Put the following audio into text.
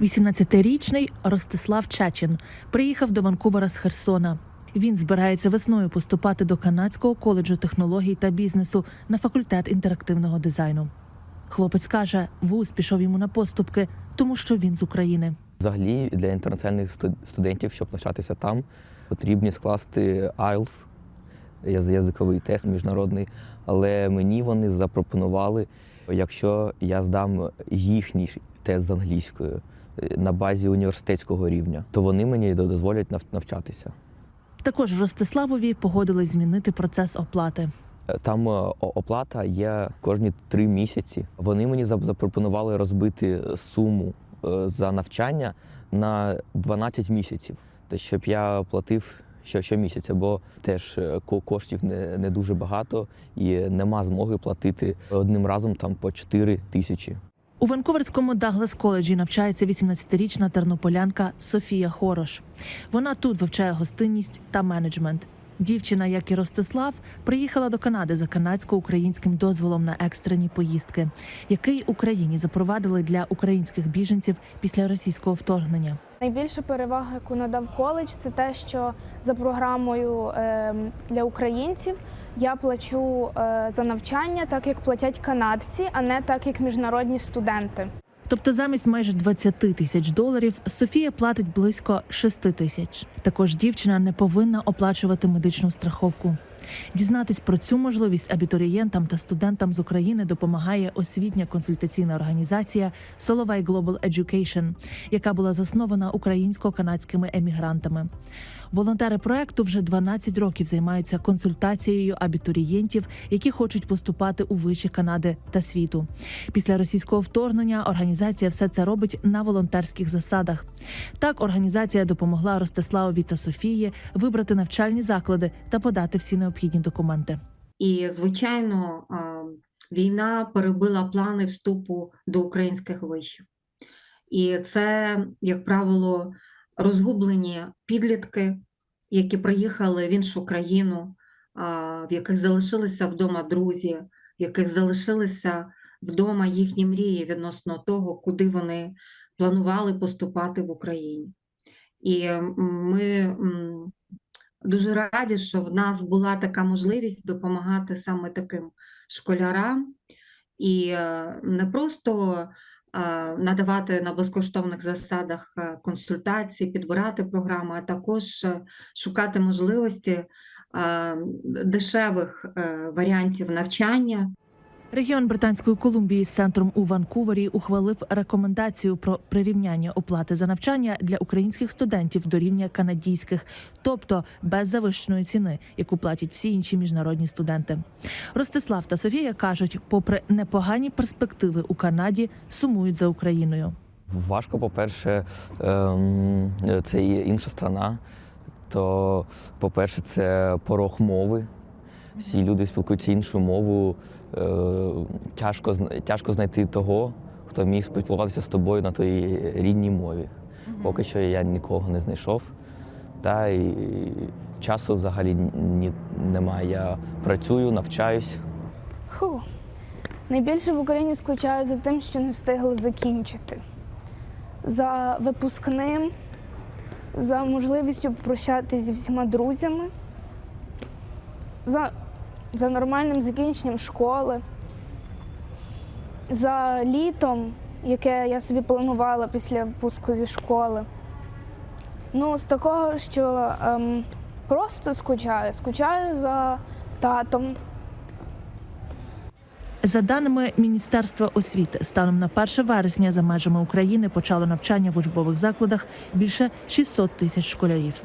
18-річний Ростислав Чачин приїхав до Ванкувера з Херсона. Він збирається весною поступати до канадського коледжу технологій та бізнесу на факультет інтерактивного дизайну. Хлопець каже, вуз пішов йому на поступки, тому що він з України. Взагалі для інтернаціональних студ- студентів, щоб навчатися там, потрібні скласти IELTS, яз- язиковий тест міжнародний. Але мені вони запропонували, якщо я здам їхній тест з англійською на базі університетського рівня, то вони мені дозволять навчатися. Також Ростиславові погодились змінити процес оплати. Е, Там е, оплата є кожні три місяці. Вони мені запропонували розбити суму е, за навчання на 12 місяців, Та щоб я платив що- щомісяця, бо теж е, ко- коштів не, не дуже багато і нема змоги платити одним разом там по 4 тисячі. У Ванкуверському Даглас коледжі навчається 18-річна тернополянка Софія Хорош. Вона тут вивчає гостинність та менеджмент. Дівчина, як і Ростислав, приїхала до Канади за канадсько-українським дозволом на екстрені поїздки, який Україні запровадили для українських біженців після російського вторгнення. Найбільша перевага, яку надав коледж, це те, що за програмою ем, для українців я плачу е, за навчання, так як платять канадці, а не так як міжнародні студенти. Тобто замість майже 20 тисяч доларів Софія платить близько 6 тисяч. Також дівчина не повинна оплачувати медичну страховку. Дізнатись про цю можливість абітурієнтам та студентам з України допомагає освітня консультаційна організація Solовay Global Education, яка була заснована українсько-канадськими емігрантами. Волонтери проекту вже 12 років займаються консультацією абітурієнтів, які хочуть поступати у виші Канади та світу. Після російського вторгнення організація все це робить на волонтерських засадах. Так, організація допомогла Ростиславові та Софії вибрати навчальні заклади та подати всі необхідні документи. І, звичайно, війна перебила плани вступу до українських вишів. І це, як правило, розгублені підлітки, які приїхали в іншу країну, в яких залишилися вдома друзі, в яких залишилися вдома їхні мрії відносно того, куди вони планували поступати в Україні. І ми дуже раді, що в нас була така можливість допомагати саме таким школярам і е, не просто надавати на безкоштовних засадах е, консультації, підбирати програми, а також е, шукати можливості е, дешевих варіантів навчання. Регіон Британської Колумбії з центром у Ванкувері ухвалив рекомендацію про прирівняння оплати за навчання для українських студентів до рівня канадійських, тобто без завищеної ціни, яку платять всі інші міжнародні студенти. Ростислав та Софія кажуть, попри непогані перспективи у Канаді, сумують за Україною. Важко, по-перше, ем, це є інша страна. То, по-перше, це порог мови. Всі люди спілкуються іншу мову. Е, тяжко, тяжко знайти того, хто міг спілкуватися з тобою на твоїй рідній мові. Поки що я нікого не знайшов. Та і часу взагалі ні, немає. Я працюю, навчаюсь. Фу. Найбільше в Україні скучаю за тим, що не встигли закінчити. За випускним, за можливістю попрощатися зі всіма друзями, за, за нормальним закінченням школи, за літом, яке я собі планувала після випуску зі школи. Ну, з такого, що ем, просто скучаю. Скучаю за татом, За даними Міністерства освіти, станом на 1 вересня за межами України почало навчання в учбових закладах більше 600 тисяч школярів.